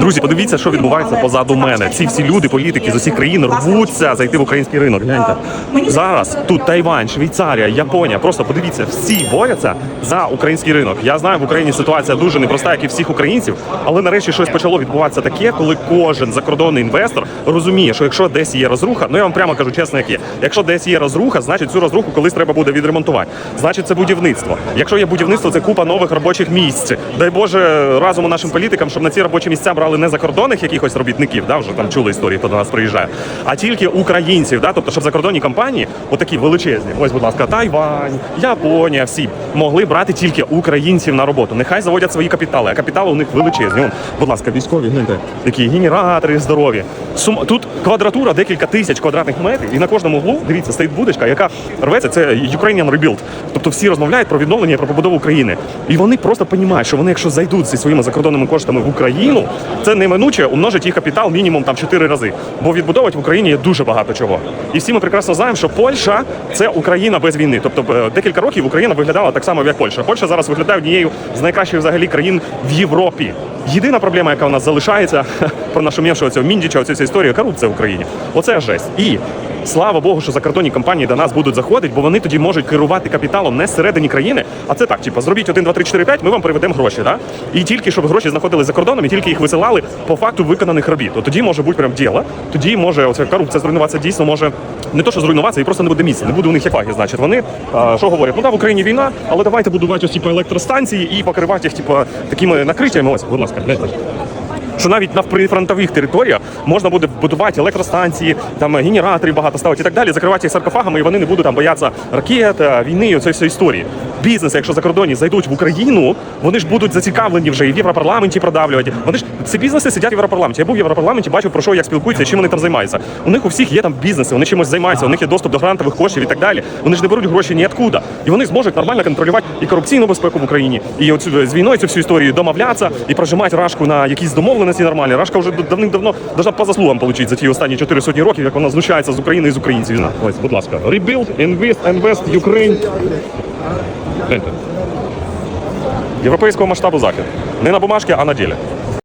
Друзі, подивіться, що відбувається позаду мене. Ці всі люди, політики з усіх країн рвуться зайти в український ринок. Гляньте зараз тут Тайвань, Швейцарія, Японія. Просто подивіться, всі борються за український ринок. Я знаю, в Україні ситуація дуже непроста, як і всіх українців, але нарешті щось почало відбуватися таке, коли кожен закордонний інвестор розуміє, що якщо десь є розруха, ну я вам прямо кажу чесно, як є. Якщо десь є розруха, значить цю розруху колись треба буде відремонтувати. Значить, це будівництво. Якщо є будівництво, це купа нових робочих місць. Дай Боже разуму нашим політикам, щоб на ці робочі місця брали не закордонних якихось робітників, да, вже там чули історії, хто до нас приїжджає, а тільки українців. Да, тобто, щоб закордонні компанії, отакі величезні, ось, будь ласка, Тайвань, Японія, всі могли брати тільки українців на роботу. Нехай заводять свої капітали, а капітали у них величезні. Вон, будь ласка, військові, гляньте, такі генератори здорові. Сум... Тут квадратура декілька тисяч квадратних метрів, і на кожному углу, дивіться, стоїть будочка, яка рветься. Це Ukrainian Rebuild. Тобто всі розмовляють про відновлення і про побудову України. І вони просто розуміють, що вони, якщо зайдуть зі своїми закордонними коштами в Україну, це неминуче умножить їх капітал мінімум там 4 рази. Бо відбудовувати в Україні є дуже багато чого. І всі ми прекрасно знаємо, що Польща це Україна без війни. Тобто е, декілька років Україна виглядала так само, як Польща. Польща зараз виглядає однією з найкращих взагалі країн в Європі. Єдина проблема, яка у нас залишається про нашу м'явшого цього міндіча, оцю всю історію, корупція в Україні. Оце жесть. І слава Богу, що закордонні компанії до нас будуть заходити, бо вони тоді можуть керувати капіталом не зсередині країни, а це так, типу, зробіть 1, 2, 3, 4, 5, ми вам приведемо гроші. Да? І тільки щоб гроші знаходились за кордоном, і тільки їх висилали по факту виконаних робіт. То тоді може бути прям діло. Тоді може оця корупція зруйнуватися дійсно може не то, що зруйнуватися, і просто не буде місця, не буде у них як фаги. Значить, вони а, що говорять? Ну да, в Україні війна, але давайте будувати ось типу електростанції і покривати їх, типу, такими накриттями. Ось, будь ласка, гляньте що навіть на прифронтових територіях можна буде будувати електростанції, там генераторів багато ставити і так далі, закривати їх саркофагами, і вони не будуть там боятися ракет, е, війни цієї всієї історії. Бізнес, якщо закордонні зайдуть в Україну, вони ж будуть зацікавлені вже і в Європарламенті продавлювати. Вони ж ці бізнеси сидять в Європарламенті. Я був в Європарламенті, бачив про що як спілкуються, чим вони там займаються. У них у всіх є там бізнеси, вони чимось займаються, у них є доступ до грантових коштів і так далі. Вони ж не беруть гроші ніоткуда. І вони зможуть нормально контролювати і корупційну безпеку в Україні, і оцю з війною цю всю історію домовлятися і прожимати рашку на якісь домовленості нормальні. Рашка вже давним-давно должна по заслугам отримати за ті останні 4 сотні років, як вона знущається з України і з українців. Ось, будь ласка, Rebuild, Invest, Invest, Ukraine. Європейського масштабу захід. Не на бумажці, а на ділі.